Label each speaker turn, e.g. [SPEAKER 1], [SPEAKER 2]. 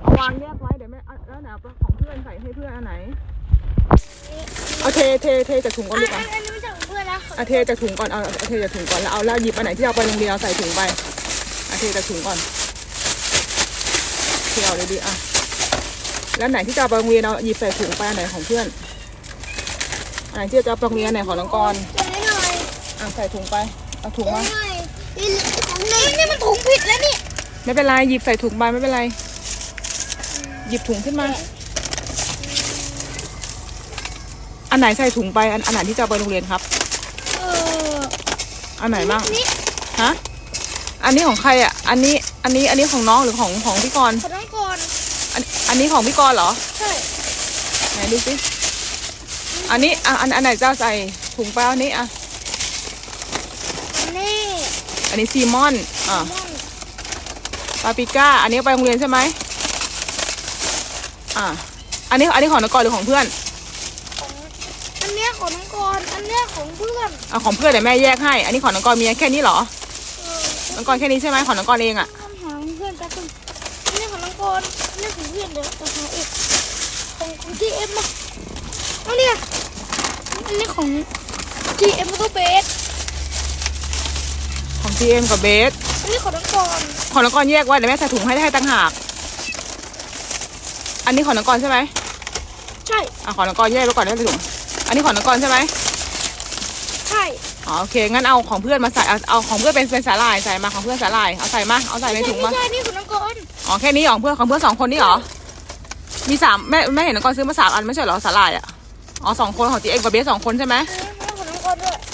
[SPEAKER 1] เอาวางแยกไว้เดี๋ยวแม่เอาแล้วไหนเอาของเพื่อนใส่ให้เพื่อนอันไหนเอาเทเทเทจากถุงก่อน
[SPEAKER 2] อั
[SPEAKER 1] ดี
[SPEAKER 2] น
[SPEAKER 1] กว่า
[SPEAKER 2] อันนี้ไม่ใช่ของเพื่อนนะ
[SPEAKER 1] เอาเทจากถุงก่อนเอาเอาเทจากถุงก่อนแล้วเอาแล้วหยิบอันไหนที่เอาไปโรงเรียนเอาใส่ถุงไปเอาเทจากถุงก่อนเทเอาเลยดีอะแล้วไหนที่จะเอาไปโรงเรียนเอาหยิบใส่ถุงไปอันไหนของเพื่อนอันไหนที่จะเอาไปโรงเรียนอันไหนของน้องกรณ์
[SPEAKER 2] เดี๋ยวให้หน่อย
[SPEAKER 1] อะใส่ถุงไปเอาถุง
[SPEAKER 2] เดี๋ยว
[SPEAKER 1] มา
[SPEAKER 2] ให้หน่อยนี่ของนี่นี่มันถุงผิดแล้วนี่
[SPEAKER 1] ไม่เป็นไรหยิบใส่ถุงไปไม่เป็นไร หยิบถุงขึ้นมา อันไหนใส่ถุงไปอันอันไหนที่จะเอาไปโรงเรียนครับ
[SPEAKER 2] เออ
[SPEAKER 1] อันไหนบ้าง
[SPEAKER 2] นี่
[SPEAKER 1] ฮะอันนี้ของใครอะ อันนี้อันนี้อันนี้ของน้องหรือของของพี่กรณ์
[SPEAKER 2] ขอน้องก่อน
[SPEAKER 1] อันอันนี้ของพี่กรณ์เหรอ
[SPEAKER 2] ใช่
[SPEAKER 1] ไหนดูสิอันนี้อะอันอันไหนจะเอาใส่ถุงไปอันนี้อะ
[SPEAKER 2] นี่
[SPEAKER 1] อันนี้ซีมอนอะ
[SPEAKER 2] ม่อน
[SPEAKER 1] ปาปริก้า อันนี้เอาไปโรงเรียนใช่ไหม อะอันนี้อันนี้ของน้องกรณ์หรือของเพื่อน
[SPEAKER 2] ของอันเนี้ยของน้องก่อนอันเนี้ยของเพื่อน
[SPEAKER 1] อะของเพื่อนเดี๋ยวแม่แยกให้ อันนี้ของน้องกรณ์มีแค่นี้เหรอ
[SPEAKER 2] เออ
[SPEAKER 1] น้องกรณ์แค่นี้ใช่ไหมของน้องกรณ์เองอะ
[SPEAKER 2] คำถามเพื่อนแป๊บนึงอันนี้ของน้องก่อนอันนี้ของเพื่อนเดี๋ยวจะหาอีกของของทีเอ็มมาเอาเนี่ยอันนี้ของทีเอ็มแล้วก็เบส
[SPEAKER 1] ของ GM กับเบส
[SPEAKER 2] อันนี้ของน้องก่อน
[SPEAKER 1] ของน้องกรณ์แยกไว้เดี๋ยวแม่ใส่ถุงให้ให้ต่างหาก อันนี้ของน้องกรณ์ใช่ไหม
[SPEAKER 2] ใช่
[SPEAKER 1] อะของน้องกรณ์แยกไว้ก่อนแล้วใส่ถุงอันนี้ของน้องกรณ์ใช่ไหม
[SPEAKER 2] ใช่
[SPEAKER 1] อ๋อโอเคงั้นเอาของเพื่อนมาใส่เอาเอาของเพื่อนเป็นเป็นสาหร่ายใส่มาของเพื่อนสาหร่ายเอาใส่มาเอาใส่ในถุงมา
[SPEAKER 2] ไม่ใช่นี่ของน้องก่อน
[SPEAKER 1] อ๋อแค่นี้ของเพื่อนของเพื่อนสองคนนี่เหรอมีสามแม่แม่เห็นน้องกรณ์ซื้อมาสามอันไม่ใช่เหรอสาหร่ายอะอ๋อสองคนของจีเอ็กับเบสสองคนใช่ไหม
[SPEAKER 2] อืม